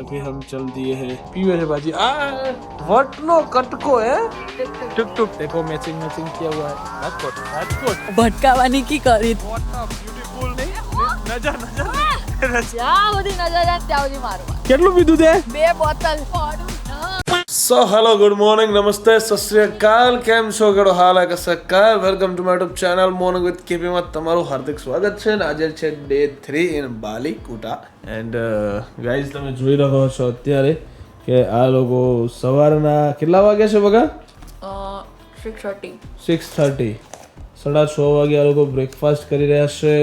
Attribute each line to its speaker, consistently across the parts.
Speaker 1: अभी हम चल दिए हैं पीवे है बाजी आ वट नो कटको है टुक टुक देखो मैचिंग मैचिंग किया हुआ है राजकोट राजकोट
Speaker 2: ભટકાવાની કી કરી
Speaker 1: व्हाट अ ब्यूटीफुल नहीं नजर नजर
Speaker 2: જ્યાં બધી નજર જાય ત્યાં સુધી મારવા
Speaker 1: કેટલું પીધું તે
Speaker 2: બે બોટલ પડું
Speaker 1: સો હેલો ગુડ મોર્નિંગ નમસ્તે સત અકાલ કેમ છો કેડો હાલ આ સકાર welcome to my YouTube channel morning with કેપીમાં તમારું હાર્દિક સ્વાગત છે અને આજે છે day three in Bali Kuta and guys તમે જોઈ રહ્યો છો અત્યારે કે આ લોકો સવારના કેટલા વાગે છે બગા
Speaker 2: સિક્સ થર્ટી
Speaker 1: સિક્સ થર્ટી સાડા છ વાગે આ લોકો બ્રેકફાસ્ટ કરી રહ્યા છે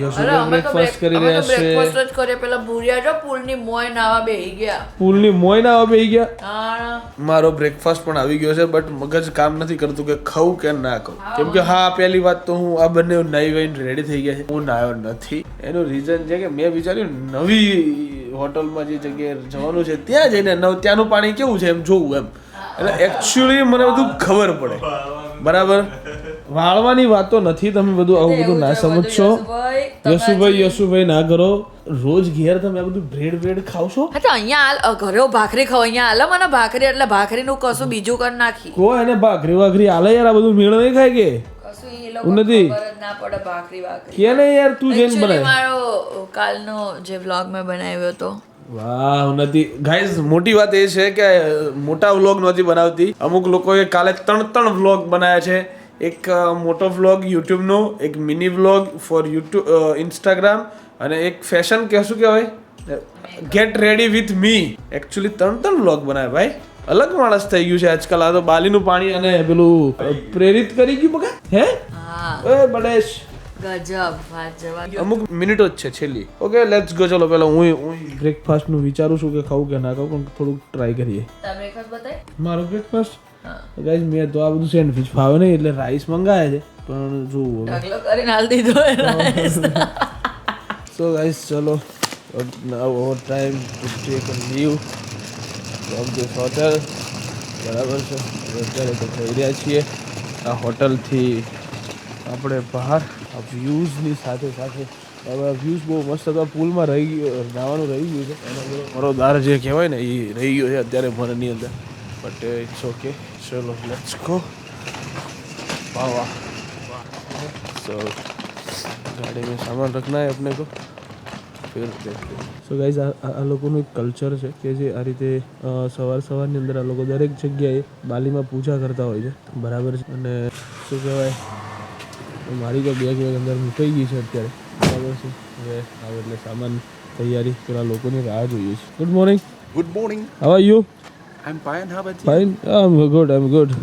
Speaker 1: યશુભાઈ બ્રેકફાસ્ટ કરી રહ્યા છે.
Speaker 2: બ્રેકફાસ્ટ જ કરીએ. પેલા ભૂરિયા જો પુલની મોય નાવા બેહી ગયા.
Speaker 1: પુલની મોય ના આવી ગયા? મારો બ્રેકફાસ્ટ પણ આવી ગયો છે બટ મગજ કામ નથી કરતું કે ખાઉં કે ના ખાઉં. કેમ કે હા પહેલી વાત તો હું આ બંને નાઈ વહીને રેડી થઈ ગયા છે. હું નાયો નથી. એનું રીઝન છે કે મેં વિચાર્યું નવી હોટલમાં જે જગ્યાએ જવાનું છે ત્યાં જઈને નવ ત્યાંનું પાણી કેવું છે એમ જોવું એમ. એટલે એકચ્યુઅલી મને બધું ખબર પડે. બરાબર? વાળવાની વાતો નથી તમે બધું આવું બધું ના સમજશો. યશુભાઈ યશુભાઈ ના કરો. રોજ ઘેર તમે આ બધું બ્રેડ બ્રેડ ખાવશો?
Speaker 2: હા તો અહીંયા હાલ ઘરે ભાખરી ખાવ અહીંયા હાલ મને ભાખરી એટલે ભાખરીનું કશું બીજું કરી નાખી.
Speaker 1: કો એને ભાખરી વાખરી આલે યાર આ બધું મેળ નહીં ખાય કે?
Speaker 2: કશું એ
Speaker 1: હું નથી.
Speaker 2: ના પડે ભાખરી ભાખરી
Speaker 1: કે ને યાર તું જઈને બનાય.
Speaker 2: મારો કાલનો જે વ્લોગ મેં બનાવ્યો હતો.
Speaker 1: વાહ નથી. ગાઈઝ મોટી વાત એ છે કે મોટા વ્લોગ નથી બનાવતી. અમુક લોકોએ કાલે ત્રણ ત્રણ વ્લોગ બનાવ્યા છે. એક મોટો વ્લોગ યુટ્યુબનો એક mini vlog for YouTube Instagram અને એક ફેશન કે શું કહેવાય get ready with me actually ત્રણ ત્રણ વ્લોગ બનાવ્યા ભાઈ. અલગ માણસ થઈ ગયું છે આજકાલ. આ તો બાલીનું પાણી અને પેલું પ્રેરિત કરી ગયું બગા હે?
Speaker 2: હા.
Speaker 1: એ બડેશ
Speaker 2: ગજબ વાત જવા
Speaker 1: અમુક મિનિટો જ છે છેલ્લી. ઓકે લેટ્સ ગો ચલો પેલા હું હું બ્રેકફાસ્ટનું વિચારું છું કે ખાવું કે ના ખાવું પણ થોડુંક ટ્રાય કરીએ.
Speaker 2: તમે એક બતાય.
Speaker 1: મારો બ્રેકફાસ્ટ
Speaker 2: હા.
Speaker 1: ગાઈઝ મેં તો આ બધું સેન્ડવિચ ફાવે નહીં એટલે રાઈસ મંગાવે છે. પણ જોવું
Speaker 2: ઢગલો કરીને હાલ દીધો રાઈસ.
Speaker 1: સો ગાઈસ ચલો now over time to take a leave from this hotel બરાબર છે? અત્યારે તો થઈ રહ્યા છીએ. આ હોટલથી આપણે બહાર આ વ્યૂઝની સાથે સાથે હવે વ્યૂઝ બહુ મસ્ત હતા. પુલમાં રહી ગયો નાવાનું રહી ગયું છે. એનો દાર જે કહેવાય ને એ રહી ગયો છે અત્યારે મનની અંદર. બટ ઇટ્સ ઓકે ચલો લેટ્સ ગો વાહ વાહ સો गाड़ी में सामान रखना है अपने को फिर देखते સો ગાઈઝ આ આ લોકોનું એક કલ્ચર છે કે જે આ રીતે અ, સવાર સવારની અંદર આ લોકો દરેક જગ્યાએ બાલીમાં પૂજા કરતા હોય છે બરાબર છે અને શું કહેવાય મારી તો બેગ બેગ અંદર મુકાઈ ગઈ છે અત્યારે બરાબર છે હવે આવે એટલે સામાન તૈયારી પેલા લોકોની રાહ જોઈએ છે good morning
Speaker 3: Good morning.
Speaker 1: How are you
Speaker 3: I'm fine. How about you?
Speaker 1: Fine I'm good I'm good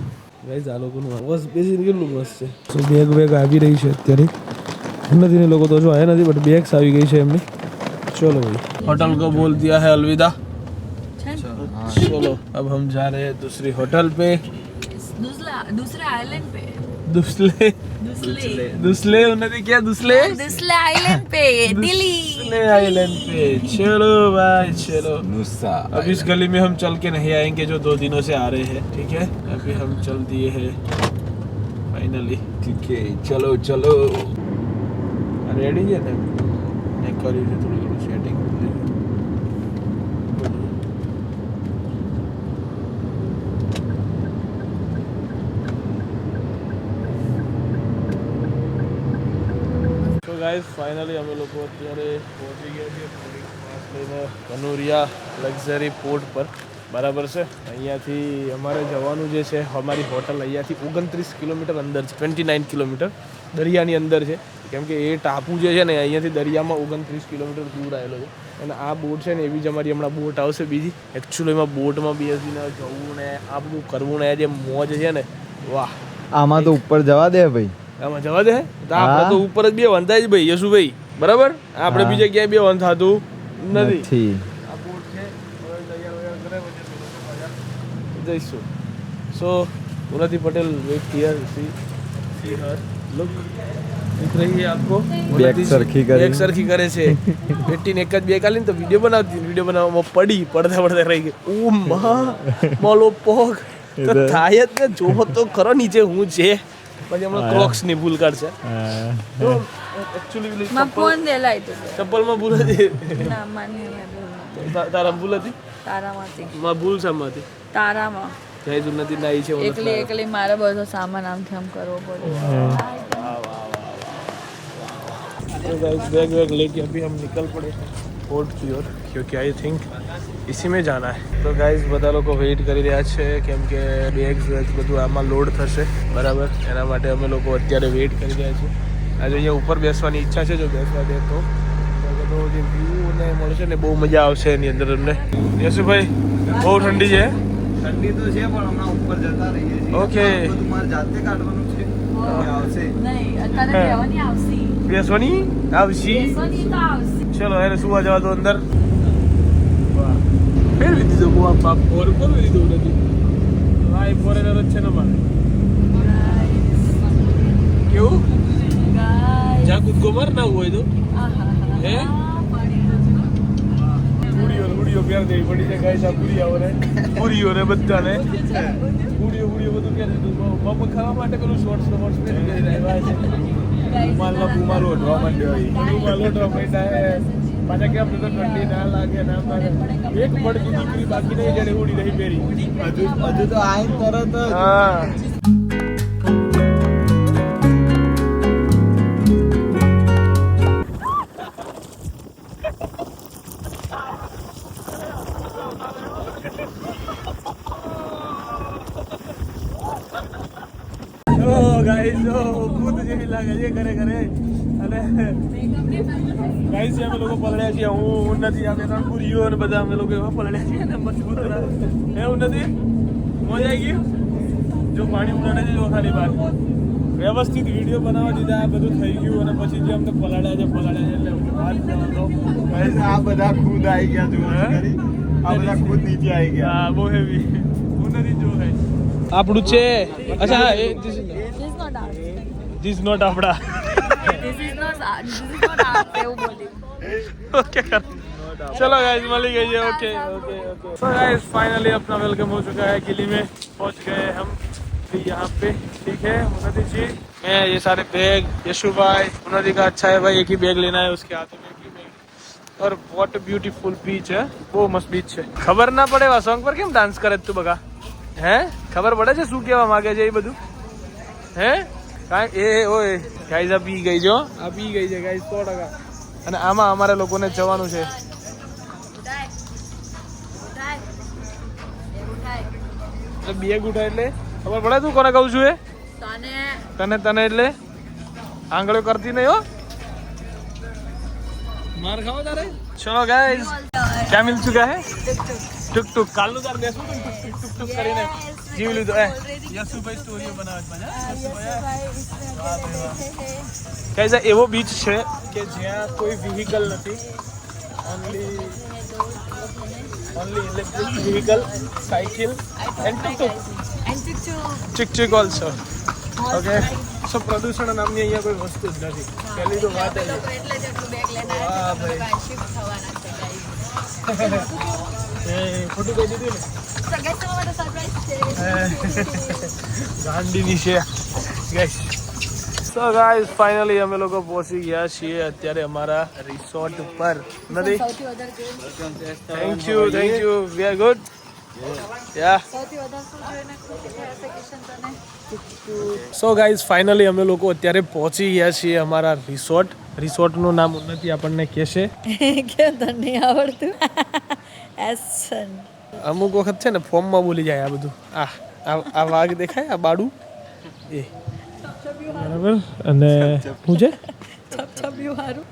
Speaker 1: guys આ લોકોનું બસ બેસીને કેટલું મસ્ત છે સો બેગ બેગ આવી રહી છે અત્યારે નથી ને લોકો તો જો આયા નથી બટ બેગ્સ આવી ગઈ છે એમની चलो भाई होटल को बोल दिया है अलविदा चलो अब हम जा रहे हैं दूसरी होटल पे
Speaker 2: दूसरा दूसरे आइलैंड पे
Speaker 1: दुसले.
Speaker 2: दुसले.
Speaker 1: दुसले उन्होंने क्या दुसले?
Speaker 2: हाँ, दुसले आइलैंड पे दिल्ली.
Speaker 1: दुसले आइलैंड पे. चलो भाई चलो.
Speaker 3: नुसा
Speaker 1: अब इस गली में हम चल के नहीं आएँगे जो दो दिनों से आ रहे हैं ठीक है? अभी हम चल दिए हैं फाइनली
Speaker 3: ठीक है चलो चलो.
Speaker 1: रेडी है ना एक कॉलेज थोड़ी ગાઈઝ ફાઇનલી અમે લોકો અત્યારે પહોંચી ગયા છીએ લઈને કનુરિયા લક્ઝરી પોર્ટ પર. બરાબર છે? અહીંયાથી અમારે જવાનું જે છે, અમારી હોટલ અહીંયાથી ઓગણત્રીસ કિલોમીટર અંદર છે ટ્વેન્ટી નાઇન કિલોમીટર દરિયાની અંદર છે. કેમ કે એ ટાપુ જે છે ને, અહીંયાથી દરિયામાં ઓગણત્રીસ કિલોમીટર દૂર આવેલો છે. અને આ બોટ છે ને, એવી જ અમારી હમણાં બોટ આવશે બીજી. એકચ્યુઅલીમાં બોટમાં બેસીને જવું ને આ બધું કરવું ને જે મોજ છે ને, વાહ.
Speaker 4: આમાં તો ઉપર જવા દે ભાઈ.
Speaker 1: આમાં જવા દે તો આપણે તો ઉપર જ બે વંધાય જ ભાઈ યશુભાઈ બરાબર? આપણે બીજા ક્યાંય બે વંધાતું નથી. જઈશું. So ઉનાથી Patel wait here see see her look
Speaker 4: દેખ સરખી કરે.
Speaker 1: બેક સરખી કરે છે. એક જ બે કાલી તો વિડિયો બનાવતી વિડિયો બનાવવામાં પડી. પડતા પડતા રહી ગઈ. ઓ મા મોલો તો થાય તો ખરો નીચે હું છે. પછી હમણાં ક્રોક્સની ભૂલ કાઢશે. એકચ્યુઅલી
Speaker 2: માં ફોન દે લાઈ તો.
Speaker 1: ચપ્પલમાં ભૂલ હતી?
Speaker 2: ના માને
Speaker 1: તારા ભૂલ હતી?
Speaker 2: તારામાંથી
Speaker 1: માં ભૂલ શામાંથી
Speaker 2: તારામાં.
Speaker 1: જય ઉન્નતિ નાઈ છે
Speaker 2: એકલી એકલી મારે બધો સામાન આમથી આમ કરવો પડે
Speaker 1: तो गाइस बैग वैग लेके अभी हम निकल पड़े हैं फोर्ट की ओर क्योंकि आई थिंक इसी में जाना है તો ગાઈસ બધા લોકો વેઇટ કરી રહ્યા છે કેમ કે બેગ્સ વેગ્સ બધું આમાં લોડ થશે બરાબર એના માટે અમે લોકો અત્યારે વેઇટ કરી રહ્યા છીએ આજે અહીંયા ઉપર બેસવાની ઈચ્છા છે જો બેસવા દે તો તો બધો જે વ્યૂ ને મળશે ને બહુ મજા આવશે એની અંદર અમને યશુભાઈ બહુ ઠંડી છે
Speaker 4: ઠંડી તો છે પણ હમણાં ઉપર જતા રહીએ છીએ
Speaker 1: ઓકે.
Speaker 4: આ બધું મારે જાતે કાઢવાનું છે એ આવશે
Speaker 2: નહીં અત્યારે રહેવાની આવશે
Speaker 1: બેસવાની આવશી ચલો એને સુવા જવા દો અંદર. ફેરવી દીધો આમ બાપ? ફોર ફેરવી દીધો નથી લાઈ ફોરેનર જ છે ને મારે કેવું? જ્યાં કૂદકો માર ના હોય તો? હે? ગુડીઓ ગુડીઓ પહેર દેવી પડી છે ગાય ને ગુડીઓ ને બધાને. ગુડીઓ ગુડીઓ બધું પહેર દીધું પગ ખાવા માટે પેલું શોર્ટ્સ ને પહેરી છે રૂમાલ ના રૂમાલ ઓઢવા માંડ્યો રૂમાલ ઓઢવા માંડ્યા પાછા કેમ તો ઠંડી ના લાગે ના લાગે એક પડતી દીકરી બાકી નહીં જડે ઉડી રહી પહેરી.
Speaker 4: હજુ હજુ તો આઈને તરત
Speaker 1: હા. ગાઈસ ઓ ભૂત જેવી લાગે છે ઘરે ઘરે. અને ગાઈસ અમે લોકો પલળ્યા છીએ. હું હું નથી અમે રણપુરીઓ અને બધા અમે લોકો એવા પલળ્યા છીએ અને મજબૂત એવું નથી? મજા આવી ગઈ? જો પાણી ઉડાડે છે જો ખાલી બહાર વ્યવસ્થિત વીડિયો બનાવવા દીધા આ બધું થઈ ગયું અને પછી જે અમને પલાળ્યા છે પલાળ્યા છે એટલે
Speaker 4: આ બધા ખુદ આવી ગયા જો આ બધા ખુદ નીચે આવી ગયા.
Speaker 1: હા બહુ હેવી હું નથી જો આપણું છે. અચ્છા ધીસ નોટ આપડા
Speaker 2: This is not art. This is not art. એવું બોલ્યું.
Speaker 1: ओके कर चलो गाइस मली गई है okay okay okay so guys finally अपना वेलकम हो चुका है किली में पहुंच गए हम अभी यहाँ पे ठीक है उन्नति जी मैं ये सारे बैग यशु भाई उन्नति का अच्छा है भाई एक ही बैग लेना है उसके हाथ में एक ही बैग और वॉट ब्यूटीफुल बीच है બહુ મસ્ત બીચ છે ખબર ના પડે આ સોંગ પર કેમ ડાન્સ કરે છે તું બકા હે ખબર પડે છે શું કહેવા માંગે છે એ બધું હે કાંઈ એ ઓય ગાઈઝ આ પી ગઈ જો આ પી ગઈ છે ગાઈઝ સો ટકા. અને આમાં અમારે લોકોને જવાનું છે. બે બેગ ઉઠાય એટલે? ખબર પડે તું કોને કહું છું એ?
Speaker 2: તને?
Speaker 1: તને તને એટલે? આંગળીઓ કરતી નહીં હો. માર ખાવો તારે? ચલો ગાઈઝ. ક્યાં મિલ ચુકા હે ટુક ટુક કાલનું તાર બેસવું તું ટુક ટુક ટુક ટુક કરીને જીવ લીધો એ યશુભાઈ સ્ટોરીઓ બનાવે છે મજા એવો બીચ છે કે જ્યાં કોઈ વ્હીકલ નથી only only electric vehicle cycle and tuk tuk ચીક ચીક ઓલ્સો ઓકે સો પ્રદૂષણ નામની અહીંયા કોઈ વસ્તુ જ નથી પહેલી તો વાત એ છે વાહ ભાઈ એ ખોટું કહી દીધું ને ગાંડીની છે ગાઈસ સો ગાઈસ ફાઇનલી અમે લોકો પહોંચી ગયા છીએ અત્યારે અમારા રિસોર્ટ ઉપર નથી
Speaker 2: સૌથી વધારે કેવું?
Speaker 1: Thank you thank you we are good yeah
Speaker 2: સૌથી વધારે શું જોઈને ખુશ થયા છે કિશન તને?
Speaker 1: સો ગાઈઝ ફાઇનલી અમે લોકો અત્યારે પહોંચી ગયા છીએ અમારા રિસોર્ટ રિસોર્ટનું નામ ઉન્નતિ આપણને કહેશે.
Speaker 2: કે તને આવડતું. એસન
Speaker 1: અમુક વખત છે ને ફોર્મમાં બોલી જાય આ બધું. આ આ વાઘ દેખાય આ બાડું. એ. બરાબર? અને શું છે?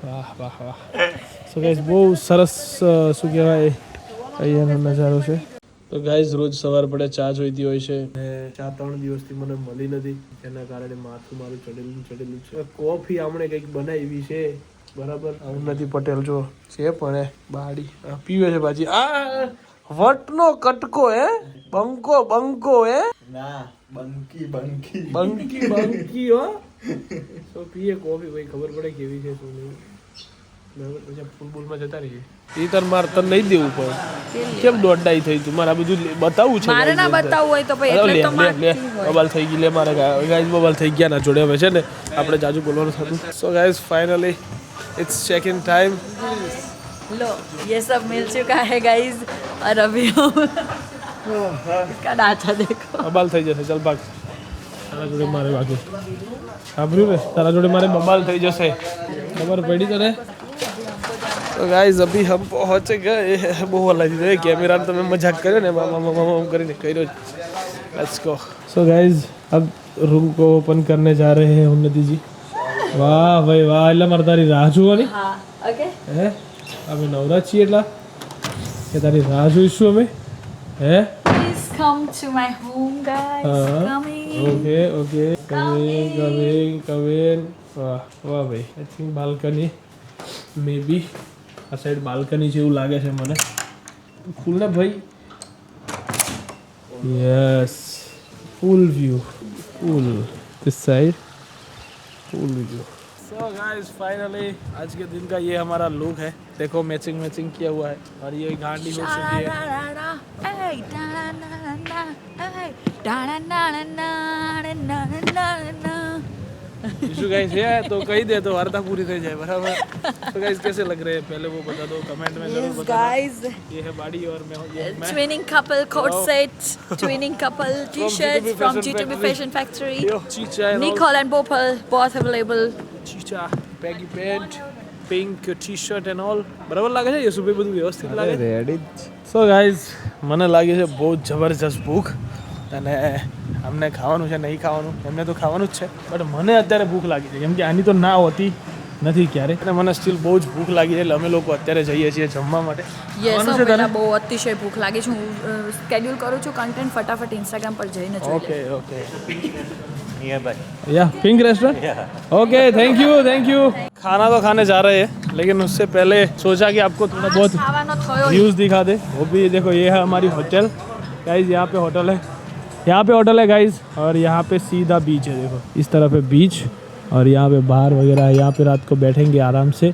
Speaker 1: વાહ વાહ વાહ. સો ગાઈઝ બહુ સરસ શું કહેવાય અહીંયાનો નજારો છે. તો ગાઈઝ રોજ સવાર પડે ચા જોઈતી હોય છે. અને ચા ત્રણ દિવસથી મને મળી નથી. જેના કારણે માથું મારું ચડેલું ચડેલું છે. કોફી આમણે કંઈક બનાવી છે. બરાબર? ઉન્નતિ પટેલ જો છે પણ એ બાડી. આ પીવે છે ભાજી આ વટનો કટકો હે? બંકો બંકો હે?
Speaker 4: ના બંકી બંકી.
Speaker 1: બંકી બંકી હો. તો પીએ કોફી ભાઈ ખબર પડે કેવી છે શું નહીં. ફૂટબોલમાં જતા રહીએ એ તાર માર તને નહીં દેવું પડે કેમ દોડાઈ થઈ તું મારે આ બધું લે- બતાવવું છે
Speaker 2: મારે ના બતાવવું હોય તો પછી
Speaker 1: અરે
Speaker 2: એટલે
Speaker 1: લે
Speaker 2: તો
Speaker 1: લે લે
Speaker 2: મારતી હોય.
Speaker 1: બબાલ થઈ ગઈ લે મારે ગાઈઝ બબાલ થઈ ગયા ના જોડે હવે છે ને આપણે જાજુ બોલવાનું થતું so guys finally it's check in time
Speaker 2: लो ये सब मिल चुका है गाइस और अभी हम इसका ढांचा देखो
Speaker 1: બબાલ થઈ જશે ચાલ ભાગ તારા જોડે મારે બાકી સાંભળ્યું ને તારા જોડે મારે બબાલ થઈ જશે ખબર પડી તને તો ગાઈઝ અભી હમ પહોંચે ગયે બહુ અલગ છે. કેમેરાને તમે મજાક કર્યો ને મામા મામા કરીને કર્યો લેટ્સ ગો સો ગાઈઝ અબ રૂમ કો ઓપન કરને જા રહે હે નદીજી વાહ ભાઈ વાહ એટલે મારે તારી રાહ જોવાની
Speaker 2: હા ઓકે
Speaker 1: હે અમે નવરા છીએ એટલા કે તારી રાહ જોઈશું અમે
Speaker 2: hey please come to my home
Speaker 1: guys
Speaker 2: coming
Speaker 1: okay okay coming coming coming વાહ વાહ ભાઈ આઈ થિંક બાલ્કની મેબી આ સાઈડ બાલ્કની જેવું લાગે છે મને ખુલ ને ભાઈ yes full view full this side full view so guys finally आज के दिन का ये हमारा लुक है देखो मैचिंग मैचिंग किया हुआ है और ये गाड़ी हो चुकी है इशू गाइस है तो कही दे तो वार्ता पूरी रह जाए बराबर तो गाइस कैसे लग रहे हैं पहले वो बता दो कमेंट में जरूर
Speaker 2: Yes,
Speaker 1: बताना
Speaker 2: guys.
Speaker 1: ये है बाड़ी और मैं ये हूँ मैं
Speaker 2: Twinning couple coat
Speaker 1: Wow.
Speaker 2: set, twinning couple t-shirts
Speaker 1: G2B
Speaker 2: from
Speaker 1: Fashion
Speaker 2: G2B
Speaker 1: Factory.
Speaker 2: Fashion Factory.
Speaker 1: Yo चीचा and all.
Speaker 2: Nicole and Bopal, both available.
Speaker 1: ચીચા baggy pant pink T shirt and all બરાબર લાગે છે યશુભાઈ બધું વ્યવસ્થિત લાગે છે
Speaker 4: રેડી
Speaker 1: સો ગાઈઝ મને લાગે છે બહુ જબરજસ્ત ભૂખ અને અમને ખાવાનું છે નહીં ખાવાનું એમને તો ખાવાનું જ છે બટ મને અત્યારે ભૂખ લાગી છે કેમ કે આની તો ના હોતી નથી ક્યારે અને મને સ્ટીલ બહુ જ ભૂખ લાગી છે એટલે અમે લોકો અત્યારે જઈએ છીએ જમવા માટે
Speaker 2: યસ
Speaker 1: ખાવાનું છે
Speaker 2: પહેલા
Speaker 1: તને?
Speaker 2: બહુ અતિશય ભૂખ લાગે છે હું સ્કેડ્યુલ કરું છું કન્ટેન્ટ ફટાફટ ઇન્સ્ટાગ્રામ પર જઈને જોઈ
Speaker 1: ओके
Speaker 2: લઉં
Speaker 1: ओके या pink restaurant okay thank you thank you खाना तो खाने जा रहे हैं लेकिन उससे पहले सोचा कि आपको थोड़ा बहुत
Speaker 2: ખાવાનો થયો
Speaker 1: व्यूज दिखा दे वो भी देखो ये है हमारी होटल गाइज यहाँ पे होटल है यहाँ पे होटल है गाइज़ और यहाँ पे सीधा बीच है, देखो। इस तरफ़ है बीच और यहाँ पे बाहर वगैरह है। यहाँ पे रात को बैठेंगे आराम से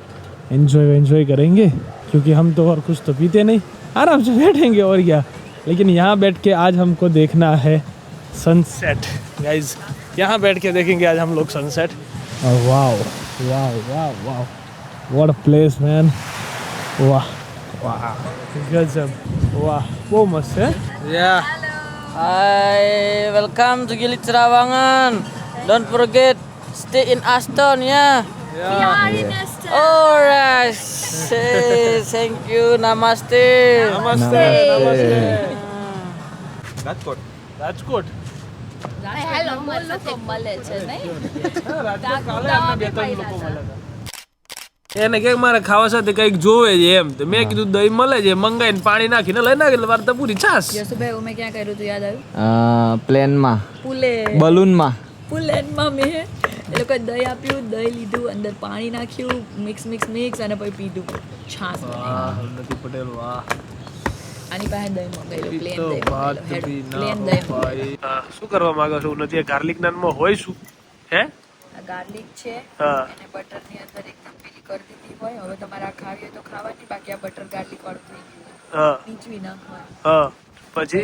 Speaker 1: एंजॉय वन्जॉय करेंगे, क्योंकि हम तो और कुछ तो पीते नहीं। आराम से बैठेंगे और क्या। लेकिन यहाँ बैठ के आज हमको देखना है सनसेट गाइज़ यहाँ बैठ के देखेंगे आज हम लोग सनसेट और wow wow wow wow what a place man वाह वाह। गजब um, वाह, वो मस्त है। या yeah.
Speaker 5: Hai, welcome to Gili Trawangan. Don't forget stay in Aston ya. Alright. Say thank you. Namaste.
Speaker 1: નમસ્તે નમસ્તે
Speaker 3: રાજકોટ
Speaker 1: રાજકોટ
Speaker 2: મળે છે નહીં
Speaker 1: હા, રાજકોટ કાલે અમને બે ત્રણ લોકો મળ્યા હતા. એને કે મારે ખાવા સાથે કંઈક જોવે છે એમ. તો મેં કીધું દહીં મળે છે મંગાઈને પાણી નાખીને લઈ નાખે એટલે વાર્તા પૂરી છાસ
Speaker 2: યશુભાઈ મેં ક્યાં કર્યું હતું યાદ આવ્યું?
Speaker 5: પ્લેનમાં.
Speaker 2: પુલે.
Speaker 5: બલૂનમાં.
Speaker 2: પુલેનમાં મેં એ લોકોએ દહીં આપ્યું દહીં લીધું અંદર પાણી નાખ્યું મિક્સ મિક્સ મિક્સ અને પછી પીધું. છાસ વાહ
Speaker 1: નથી પટેલ વાહ.
Speaker 2: આની પાસે દહીં પ્લેન દહીં પ્લેન દહીં
Speaker 1: શું કરવા માંગો છો? નથી ગાર્લિક નાનમાં હોય શું? હે?
Speaker 2: ગાર્લિક છે
Speaker 1: હા.
Speaker 2: બટરની અંદર એકદમ પેલી કરી દીધી હોય. હવે તમારે ખાવી હોય તો ખાવાની બાકી આ બટર ગાર્લિક વાળું થઈ ગયું.
Speaker 1: હા.
Speaker 2: નીચવી નાખવાનું.
Speaker 1: હા. પછી?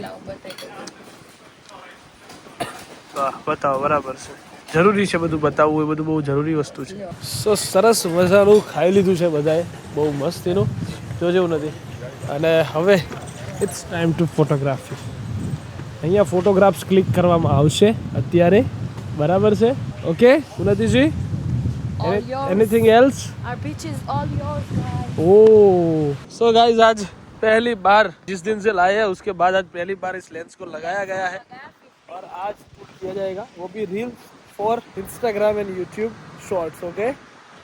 Speaker 1: વાહ બતાવો બરાબર છે. જરૂરી છે બધું બતાવવું એ બધું બહુ જરૂરી વસ્તુ છે. સો સરસ મજાનું ખાઈ લીધું છે બધાએ. બહુ મસ્ત એનું. જો જેવું નથી. અને હવે ઇટ્સ ટાઈમ ટુ ફોટોગ્રાફી અહીંયા ફોટોગ્રાફ્સ ક્લિક કરવામાં આવશે અત્યારે. બરાબર છે? Okay Unnatiji
Speaker 2: All yours.
Speaker 1: Anything else
Speaker 2: Our beach is all yours, guys.
Speaker 1: Oh so guys आज पहली बार जिस दिन से लाए हैं उसके बाद आज पहली बार इस लेंस को लगाया गया है और आज शूट किया जाएगा वो भी reel for Instagram and YouTube shorts okay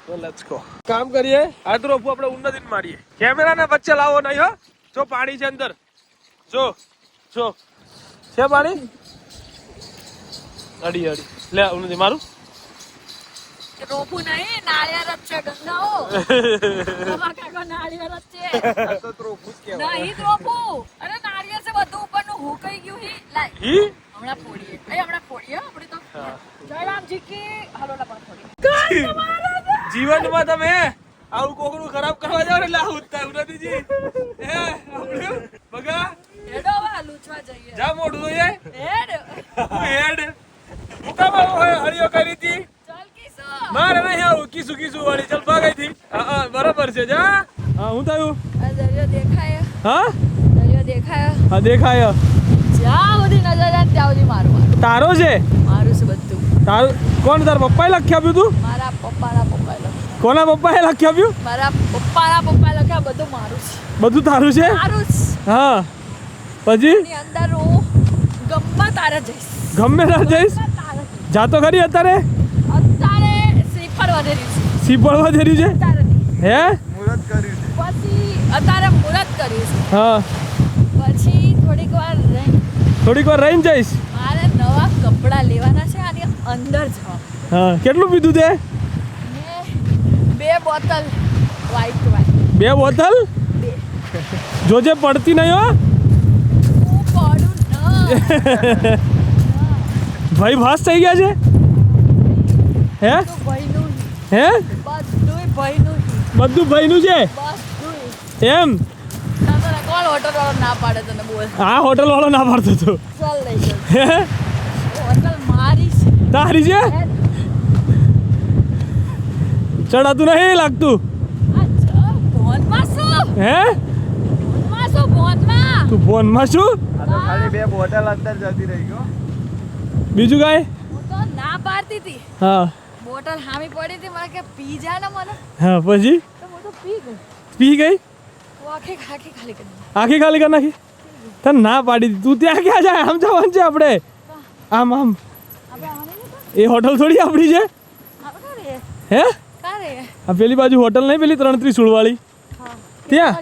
Speaker 1: तो लेट्स गो काम करिए હાથ રોપો આપણે ઉન્નતિ મારીએ કેમેરાને વચ્ચે લાવો નહીં હો જો પાણી છે અંદર જો જો છે પાણી અડી અડી લે ઉન્નતિ મારું
Speaker 2: રોપું નહીં નાળિયેર જ છે ગંગાઓ. તમારા કાકા નાળિયેર જ છે. નહીં જ રોપું અરે નાળિયેર છે બધું ઉપરનું હુકાઈ ગયું હી? લાય.
Speaker 1: ઈ
Speaker 2: હમણાં ફોડીએ. એ હમણાં ફોડીએ હો, આપણે તો. જય રામજી કી. હાલો લા પણ ફોડીએ.
Speaker 1: જીવનમાં તમે આવું કોકડું ખરાબ કરવા જાવ એટલે આવું થાય ઉનાદીજી હે આપણે બગા?
Speaker 2: હેડો વા આ લૂછવા જઈએ.
Speaker 1: જા મોઢું જોઈએ
Speaker 2: હેડ.
Speaker 1: હેડ મુકામાં હોય હરિયો કરી હતી
Speaker 2: ચાલ કિસો
Speaker 1: મારે નહીં આવું કીસું કીસું વાળી ચાલ ભાગઈ થી હા હા બરાબર છે જા હા હું થયું હા?
Speaker 2: દરિયો દેખાય?
Speaker 1: હા દેખાય.
Speaker 2: જ્યાં બધી નજર જાય ત્યાં સુધી મારું
Speaker 1: તારો છે?
Speaker 2: મારું છે બધું.
Speaker 1: તારું કોણ તાર પપ્પાએ લખી આપ્યું તું?
Speaker 2: મારા પપ્પાના પપ્પાએ લખ્યું.
Speaker 1: કોના પપ્પાએ લખી આપ્યું?
Speaker 2: મારા પપ્પાના પપ્પાએ લખ્યા બધું મારું છે.
Speaker 1: બધું તારું છે?
Speaker 2: મારું જ.
Speaker 1: હા. પછી?
Speaker 2: અંદર હું ગમે તારે જઈશ.
Speaker 1: ગમે
Speaker 2: તારે જઈશ.
Speaker 1: જાતો ખરી અત્યારે?
Speaker 2: અત્યારે શ્રીફળ વધેરી છે.
Speaker 1: જઈ રહ્યું છે. હે
Speaker 4: મુહૂર્ત કર્યું છે
Speaker 2: પછી અત્યારે મુહૂર્ત કરીશ
Speaker 1: હા.
Speaker 2: પછી થોડીક વાર રહી.
Speaker 1: થોડીક વાર રહીને જઈશ?
Speaker 2: મારે નવા કપડાં લેવાના છે અને અંદર જવા
Speaker 1: હા. કેટલું પીધું તે?
Speaker 2: બે બોટલ વ્હાઈટ વાઇટ
Speaker 1: બે
Speaker 2: બોટલ?
Speaker 1: જોજે પડતી નહીં હો. ભાઈ ભાસ થઈ ગયા છે? હે? હે?
Speaker 2: બધું ભાઈનું
Speaker 1: છે? એમ?
Speaker 2: હોટલ વાળો ના પાડે તને બોલ.
Speaker 1: આ હોટલ વાળો ના પાડતો તો.
Speaker 2: ચાલ લઈ
Speaker 1: હે?
Speaker 2: હોટલ મારી છે.
Speaker 1: તારી છે? ચડાતું નહીં લાગતું?
Speaker 2: અચ્છા ભોનમાં શું?
Speaker 1: હે?
Speaker 2: તું શું ભોનમાં
Speaker 1: ફોનમાં શું?
Speaker 4: આ તો ખાલી બે બોટલ અંદર જતી રહી ગયો
Speaker 1: બીજું કાંઈ?
Speaker 2: હું તો ના પાડતી હતી.
Speaker 1: હા.
Speaker 2: બોટલ હામી પડી હતી મને કે પી જા ને મને.
Speaker 1: હા પછી?
Speaker 2: તો હું તો પી ગઈ.
Speaker 1: પી ગઈ?
Speaker 2: હું આખી ખાલી કરી
Speaker 1: નાખી તને ના પાડી દીધી. તું ત્યાં ક્યાં જાય આમ જવાનું છે આપણે આમ આમ? એ હોટલ થોડી આપણી છે? હે આ પેલી બાજુ હોટલ નહીં પેલી ત્રણ ત્રીસ
Speaker 2: સુડવાળી.
Speaker 1: ત્યાં?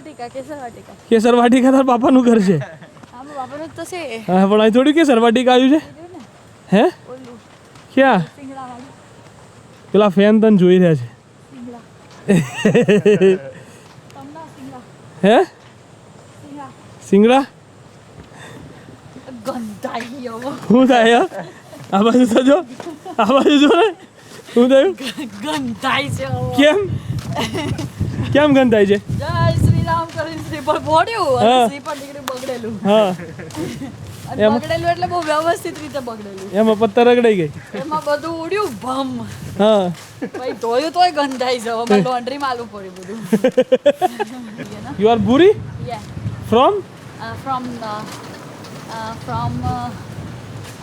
Speaker 2: કેસર વાટિકા,
Speaker 1: તાર બાપાનું ઘર છે. હા પણ અહીં થોડી કેસર વાટિકા આવ્યું છે હે ક્યાં પેલા ફેન તને જોઈ રહ્યા છે. હે? સિંગડા. શું થાય આ બાજુ તો જો. આ બાજુ જો ને. શું થયું
Speaker 2: ગંધાઈ છે
Speaker 1: કેમ? કેમ ગંધાય છે?
Speaker 2: જય શ્રી રામ કરીને શ્રીફળ ફોડ્યું. શ્રીફળ બગડેલું.
Speaker 1: હા. એમ?
Speaker 2: બગડેલું એટલે બહુ વ્યવસ્થિત રીતે બગડેલું.
Speaker 1: એમાં પત્તર રગડાઈ ગઈ.
Speaker 2: એમાં બધું ઉડ્યું ભમ.
Speaker 1: હા.
Speaker 2: ભાઈ ધોયું તોય ગંધાઈ જવો હવે લોન્ડ્રી આલું પડ્યું બધું.
Speaker 1: યુ આર બુરી
Speaker 2: yeah. From uh,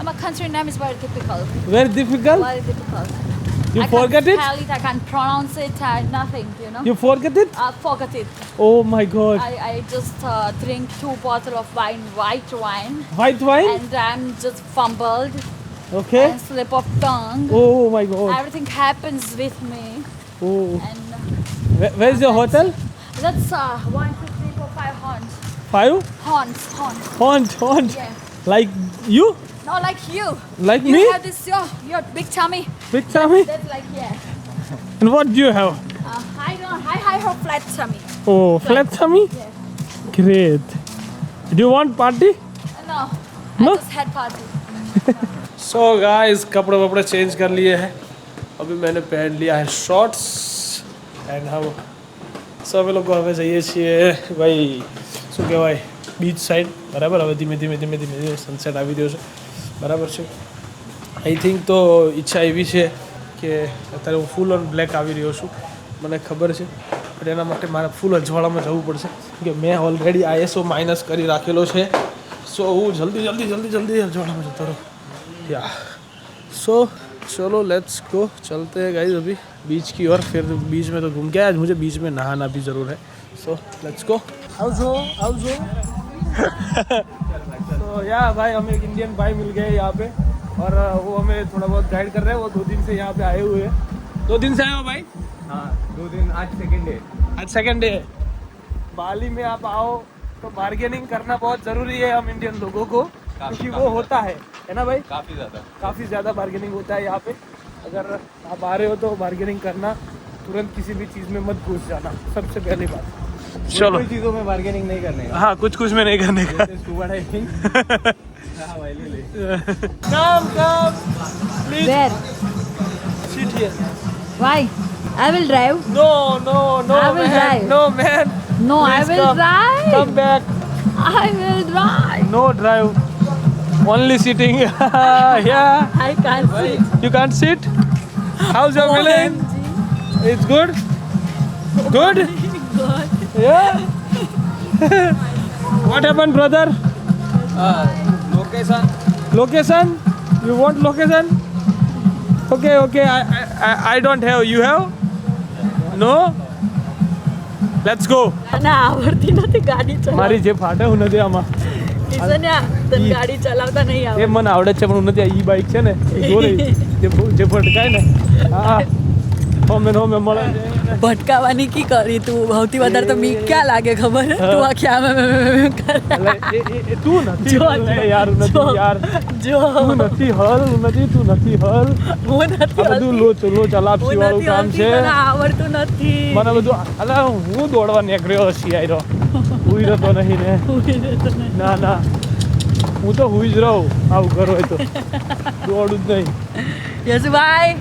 Speaker 2: my country name is very difficult.
Speaker 1: Very difficult?
Speaker 2: Very difficult.
Speaker 1: You
Speaker 2: I
Speaker 1: forget it?
Speaker 2: it? I can't pronounce it. Uh, nothing, you know.
Speaker 1: You forget it?
Speaker 2: I forget it.
Speaker 1: Oh my god.
Speaker 2: I, I just uh, drink two bottle of wine, white wine.
Speaker 1: White wine?
Speaker 2: And I'm just fumbled.
Speaker 1: Okay.
Speaker 2: And slip of tongue.
Speaker 1: Oh my god.
Speaker 2: Everything happens with me.
Speaker 1: Oh.
Speaker 2: And uh,
Speaker 1: where's your hotel?
Speaker 2: That's uh, one, two, three, four, five haunts.
Speaker 1: Five?
Speaker 2: Haunts, haunts.
Speaker 1: Haunt, haunt.
Speaker 2: Yeah.
Speaker 1: Like you?
Speaker 2: no like you
Speaker 1: like
Speaker 2: you
Speaker 1: me
Speaker 2: have this your your big tummy
Speaker 1: big tummy
Speaker 2: that's like yeah
Speaker 1: and what do you have
Speaker 2: uh, I don't I, I have flat tummy
Speaker 1: oh flat tummy
Speaker 2: yeah
Speaker 1: great do you want party
Speaker 2: no
Speaker 1: No?
Speaker 2: I just had party
Speaker 1: so guys कपड़े वपड़े change कर लिए हैं अभी मैंने पहन लिया है शॉर्ट्स एंड हम सब લોકો હવે જઈએ છીએ ભાઈ શું કહેવાય બીચ સાઈડ બરાબર હવે ધીમે ધીમે ધીમે ધીમે ધીમે સનસેટ આવી રહ્યો છે બરાબર છે આઈ થિંક તો ઈચ્છા એવી છે કે અત્યારે હું ફૂલ ઓન બ્લેક આવી રહ્યો છું મને ખબર છે પણ એના માટે મારે ફૂલ અજવાળામાં જવું પડશે કે મેં ઓલરેડી આઈએસઓ માઇનસ કરી રાખેલો છે સો હું જલ્દી જલ્દી જલ્દી જલ્દી અજવાળામાં જતો રહું या सो चलो लेट्स गो चलते हैं गाइस अभी बीच की ओर फिर बीच में तो घूम के आए। आज मुझे बीच में नहाना भी ज़रूर है सो लेट्स गो आओ आओ तो या भाई हमें एक इंडियन भाई मिल गए यहाँ पे। और वो हमें थोड़ा बहुत गाइड कर रहे हैं। वो दो दिन से यहाँ पे आए हुए हैं। दो दिन से आए हो भाई?
Speaker 4: हाँ दो दिन। आज सेकंड डे
Speaker 1: आज सेकंड डे है बाली में आप आओ तो बार्गेनिंग करना बहुत ज़रूरी है हम इंडियन लोगों को क्योंकि वो होता है है ना भाई?
Speaker 3: काफ़ी ज़्यादा।
Speaker 1: काफ़ी ज़्यादा बार्गेनिंग होता है यहाँ पे। अगर आप आ रहे हो तो बार्गेनिंग करना तुरंत किसी भी चीज़ में मत घुस जाना सबसे पहली बात। चलो
Speaker 4: कोई चीजों में बार्गेनिंग नहीं करने का
Speaker 1: हाँ कुछ कुछ में नहीं करने का
Speaker 4: स्कूबा डाइविंग हाँ भाई ले ले
Speaker 1: come come please
Speaker 2: where
Speaker 1: sit here
Speaker 2: why I will drive
Speaker 1: no no no
Speaker 2: I will
Speaker 1: man
Speaker 2: drive.
Speaker 1: no man
Speaker 2: no I
Speaker 1: Please
Speaker 2: will
Speaker 1: come.
Speaker 2: drive
Speaker 1: come back
Speaker 2: I will drive
Speaker 1: no drive only sitting yeah
Speaker 2: I can't sit
Speaker 1: you can't sit how's your feeling
Speaker 2: OMG.
Speaker 1: it's good good
Speaker 2: God
Speaker 1: Yeah. What happen brother
Speaker 4: location
Speaker 1: location you want location okay okay I don't have you have no let's go
Speaker 2: ના આવડતી નથી ગાડી ચલાવતા
Speaker 1: મારી જે ફાટે હું નથી આમાં
Speaker 2: કિશન્યા તને ગાડી ચલાવતા નહીં
Speaker 1: એ
Speaker 2: આવડે
Speaker 1: મને આવડે જ છે પણ હું નથી ઈ બાઈક છે ને એ જોરી જે જે ભટકાય ને હા હોમે હોમે મળે
Speaker 2: ભટકાવાની કી કરી તું? સૌથી વધારે તો બીક ક્યાં લાગે ખબર? તું આ ક્યાં કરે.
Speaker 1: એ તું નથી યાર નથી યાર.
Speaker 2: જો.
Speaker 1: તું નથી હલ નથી તું નથી હલ.
Speaker 2: હું નથી
Speaker 1: બધું. લોચ લોચ અલાપસી વાળું કામ છે.
Speaker 2: મને આવડતું નથી.
Speaker 1: મને બધું અલા હું દોડવા નીકળ્યો હશી આયરો. હુઈ રહેતો નહીં ને. ના ના. હું તો હુઈ જ રહું આવું કરો હોય તો. દોડું જ નહીં.
Speaker 2: યશુભાઈ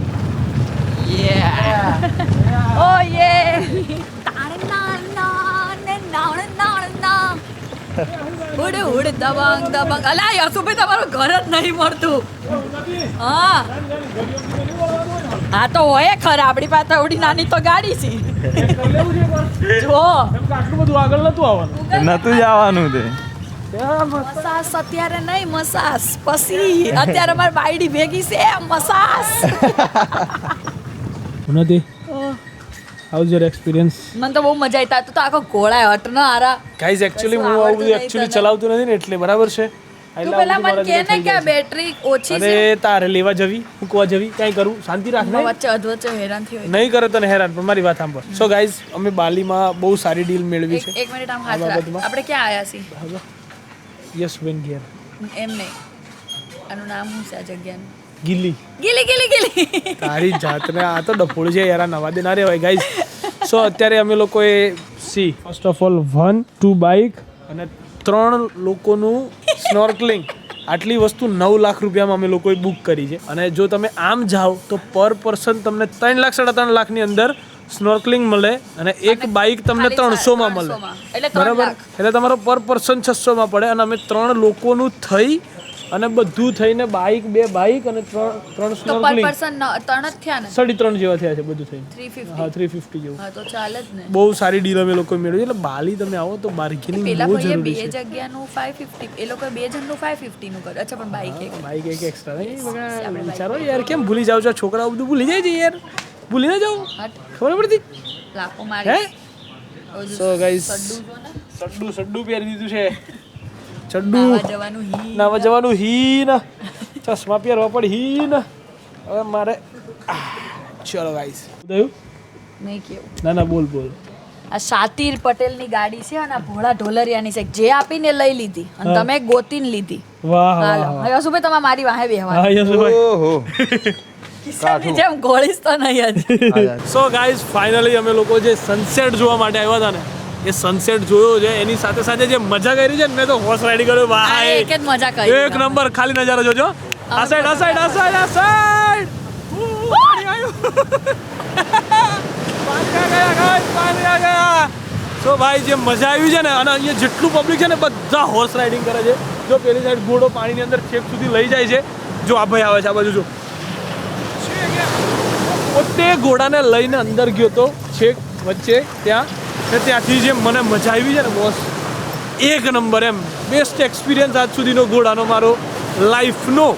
Speaker 2: ને નાણ નાણ નાણ. ઉડ ઉડ દબંગ દબંગ. અલા યશુભાઈ તમારું ઘર જ નહીં મળતું. હા. હા તો હોય ખરા. આપણી પાસે આવડી નાની તો ગાડી છે. જો.
Speaker 1: આટલું બધું આગળ નતું આવવાનું
Speaker 3: નતું જવાનું તે.
Speaker 2: મસાસ અત્યારે નહીં મસાસ. પછી અત્યારે મારી બાયડી ભેગી છે મસાસ.
Speaker 1: નથી હાઉ યોર એક્સપિરિયન્સ
Speaker 2: મને તો બહુ મજા આવી તાતો તો આખો ગોળાય હટ ન આરા
Speaker 1: ગાઈઝ એક્ચ્યુઅલી હું આવું બધું
Speaker 2: નહીં
Speaker 1: ચલાવતું નથી ને એટલે બરાબર છે.
Speaker 2: તું પેલા મને કે ને કે બેટરી ઓછી છે.
Speaker 1: અરે તારે લેવા જવી મૂકવા જવી કાંઈ કરું? શાંતિ રાખ ને
Speaker 2: વચ્ચે અધવચ્ચે હેરાન થઈ હોય.
Speaker 1: નહીં કરે તને હેરાન પણ મારી વાત સાંભળ. સો ગાઈઝ અમે બાલીમાં બહુ સારી ડીલ મેળવી છે
Speaker 2: એક મિનિટ આમ હાથ રાખ. આપણે ક્યાં આયા છીએ?
Speaker 1: યસ વેન ગેર
Speaker 2: એમ નહીં. આનું નામ શું છે આ જગ્યાનું?
Speaker 1: ગીલી.
Speaker 2: ગીલી ગીલી ગીલી.
Speaker 1: તારી જાતને આ તો ડફોળ છે યાર નવા દે ના રેવાય ગાઈઝ સો અત્યારે અમે લોકોએ see first of all one two bike અને ત્રણ લોકોનું સ્નોર્કલિંગ આટલી વસ્તુ નવ લાખ રૂપિયામાં અમે લોકોએ બુક કરી છે. અને જો તમે આમ જાઓ તો પર પર્સન તમને ત્રણ લાખ સાડા ત્રણ લાખની અંદર સ્નોર્કલિંગ મળે અને એક બાઇક તમને ત્રણસોમાં મળે.
Speaker 2: 300 માં. એટલે ત્રણ
Speaker 1: બરાબર? એટલે તમારો પર પર્સન છસોમાં પડે અને અમે ત્રણ લોકોનું થઈ અને બધું થઈને બાઇક બે બાઇક અને ત્રણ ત્રણ સ્નોર્કલિંગ
Speaker 2: ત્રણ જ થયા ને?
Speaker 1: સાડી ત્રણ જેવા થયા છે બધું થઈને. હા થ્રી ફિફ્ટી જેવું.
Speaker 2: હા તો ચાલે જ ને.
Speaker 1: બહુ સારી ડીલ અમે લોકો મેળવી. એટલે બાલી તમે આવો તો બાર્ગેનિંગ બહુ
Speaker 2: બે
Speaker 1: જરૂરી છે.
Speaker 2: જગ્યાનું ફાઈવ ફિફ્ટી એ લોકો બે જણનું ફાઈવ ફિફ્ટીનું કર્યું. અચ્છા પણ બાઇક એક
Speaker 1: બાઇક એક એક્સ્ટ્રા નહીં બગા વિચારો યાર કેમ ભૂલી જાવ છો? છોકરાઓ બધું ભૂલી જાય છે યાર. ભૂલી ના જાવ ખબર પડતી? હે?
Speaker 2: મારી
Speaker 1: સો ગાઈસ
Speaker 2: સડ્ડુ
Speaker 1: સડ્ડુ પહેરી દીધું છે. ચડ્ડુ.
Speaker 2: નાવા જવાનું હી
Speaker 1: નાવા જવાનું ને ચશ્મા પહેરવા પડ હી ને હવે મારે ચલો ગાઈસ થયું
Speaker 2: નહીં કેવું?
Speaker 1: ના ના બોલ બોલ.
Speaker 2: આ શાતીર પટેલની ગાડી છે અને આ ભોળા ઢોલરિયાની છે. જે આપીને લઈ લીધી અને તમે ગોતીને લીધી.
Speaker 1: વાહ વાહ
Speaker 2: હવે શું ભાઈ તમારે મારી વાહે બેહવા
Speaker 1: હા યસભાઈ
Speaker 3: ઓહો.
Speaker 2: કિસ્સાની જેમ ગોળીસ તો નહીં
Speaker 1: સો ગાઈઝ ફાઇનલી અમે લોકો જે સનસેટ જોવા માટે આવ્યા હતા ને એ સનસેટ જોયો છે એની સાથે સાથે જે મજા કરી છે ને મેં તો હોર્સ રાઇડિંગ કર્યો. ભાઈ
Speaker 2: એક જ મજા કરી
Speaker 1: એક નંબર ખાલી નજારો જોજો. આ સાઈડ આ સાઈડ આ સાઈડ આ સાઈડ પાણી આ ગયા સો ભાઈ જે મજા આવી છે ને અને અહીંયા જેટલું પબ્લિક છે ને બધા હોર્સ રાઇડિંગ કરે છે. જો પેલી સાઈડ ઘોડો પાણીની અંદર છેક સુધી લઈ જાય છે. જો આ ભાઈ આવે છે આ બાજુ જો. પોતે ઘોડાને લઈને અંદર ગયો તો છેક વચ્ચે ત્યાં ને ત્યાંથી જે મને મજા આવી છે ને બોસ એક નંબર એમ. બેસ્ટ એક્સપિરિયન્સ આજ સુધીનો ઘોડાનો મારો લાઈફનો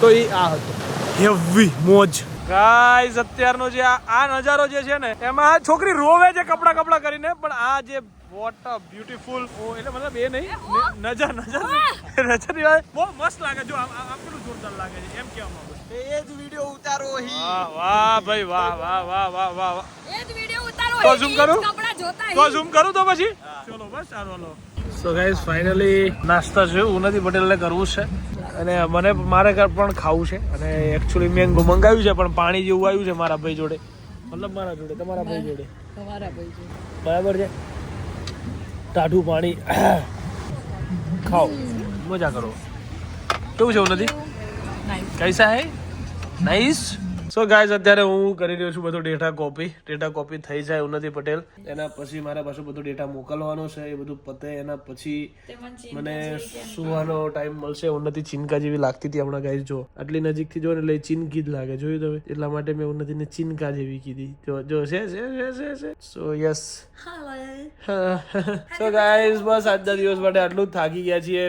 Speaker 1: તો એ આ હતો. હેવી મોજ. ગાઈઝ અત્યારનો જે આ આ નજારો જે છે ને એમાં આ છોકરી રોવે છે કપડા કપડા કરીને પણ આ જે વોટ બ્યુટીફુલ એટલે મતલબ એ નહીં. નજર નજર નજરની વાત બહુ મસ્ત લાગે જો આમ કેટલું જોરદાર લાગે છે એમ કેવા માંગુ
Speaker 3: એ જ વિડિયો ઉતારો હી.
Speaker 1: વાહ વાહ ભાઈ વાહ વાહ વાહ વાહ વાહ વાહ.
Speaker 2: એ જ વિડિયો ઉતારો
Speaker 1: તો
Speaker 2: ઝૂમ
Speaker 1: કરું? તો ઝૂમ કરું તો પછી? ચલો બસ સારું હલો. સો ગાઈઝ ફાઇનલી નાસ્તા છે. ઉન્નતિ પટેલને કરવું છે. અને મને મારે પણ ખાવું છે. અને એકચ્યુઅલી મેં મંગાવ્યું છે પણ પાણી જેવું આવ્યું છે મારા ભાઈ જોડે. મતલબ મારા જોડે તમારા ભાઈ જોડે.
Speaker 2: તમારા ભાઈ જોડે.
Speaker 1: બરાબર છે? ટાઢું પાણી. ખાઓ. મજા કરો. કેવું છે ઉન્નતિ કૈસા હે? નાઈસ સો ગાઈઝ અત્યારે હું કરી રહ્યો છું બધું ડેટા કોપી ડેટા કોપી થઈ જાય ઉન્નતિ પટેલ. એના પછી મારા પાસે બધો ડેટા મોકલવાનો છે એ બધું પતે. એના પછી મને સુવાનો ટાઈમ મળશે ઉન્નતિ ચિનકા જેવી લાગતી હતી હમણાં ગાઈઝ જો. આટલી નજીકથી જો ને એટલે ચિનકી જ લાગે જોયું તમે? એટલા માટે મેં ઉન્નતિને ચિનકા જેવી કીધી. જો જો છે છે છે છે છે. સો યસ સો ગાઈઝ બસ આજના દિવસ માટે આટલું જ. થાકી ગયા છીએ.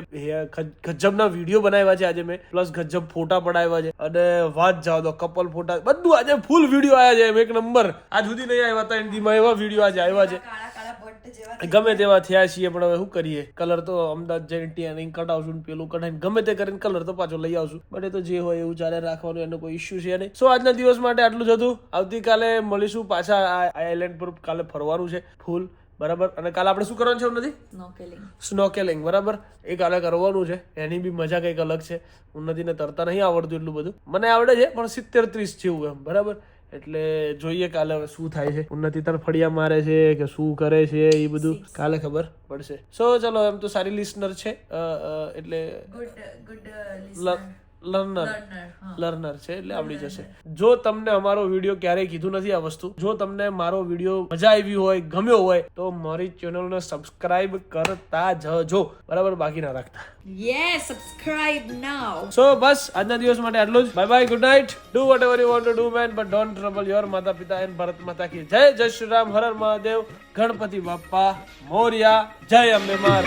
Speaker 1: ગજબના વીડિયો બનાવ્યા છે આજે મેં. પ્લસ ગજબ ફોટા પડાવ્યા છે. અને વાત જાઓ તો કપલ ફોટા બધું આજે ફૂલ વીડિયો આવ્યા છે એક નંબર. આજ સુધી નહીં આવ્યા હતા હિન્દીમાં એવા વીડિયો આજે આવ્યા છે. ગમે તેવા થયા છીએ પણ હવે શું કરીએ? કલર તો અમદાવાદ જઈને ત્યાં કટાવશું ને પેલું કઢાઈને ગમે તે કરીને કલર તો પાછો લઈ આવશું. બટ એ તો જે હોય એવું ચાલે રાખવાનું એનો કોઈ ઇશ્યુ છે નહીં. સો આજના દિવસ માટે આટલું જ હતું. આવતીકાલે મળીશું પાછા આ આઈલેન્ડ પર. કાલે ફરવાનું છે. ફૂલ બરાબર? અને કાલે આપણે શું કરવાનું છે એવું નથી સ્નોકેલિંગ બરાબર? એ કાલે કરવાનું છે. એની બી મજા કંઈક અલગ છે. ઉન્નતિને તરતા નહીં આવડતું એટલું બધું. મને આવડે છે પણ સિત્તેર ત્રીસ જેવું એમ બરાબર? એટલે જોઈએ કાલે હવે શું થાય છે. ઉન્નતિ તર ફળિયા મારે છે કે શું કરે છે એ બધું કાલે ખબર પડશે. સો ચલો એમ તો સારી લિસનર છે. અ, ગુડ એટલે લર્નર લર્નર છે એટલે આવડી જશે. જો તમને અમારો વીડિયો ક્યારેય કીધું નથી આ વસ્તુ જો તમને મારો વીડિયો મજા આવી હોય ગમ્યો હોય તો મારી ચેનલને સબસ્ક્રાઇબ કરતા જજો. બરાબર? બાકી ના રાખતા.
Speaker 2: યસ સબસ્ક્રાઇબ નાઉ
Speaker 1: સો બસ આજના દિવસ માટે આટલું જ. Bye bye good night do whatever you want to do man but don't trouble your માતા પિતા એન્ડ ભરત માતા કી. જય જય શ્રી રામ હર હર મહાદેવ. ગણપતિ બાપ્પા મોર્યા જય અંબે માર.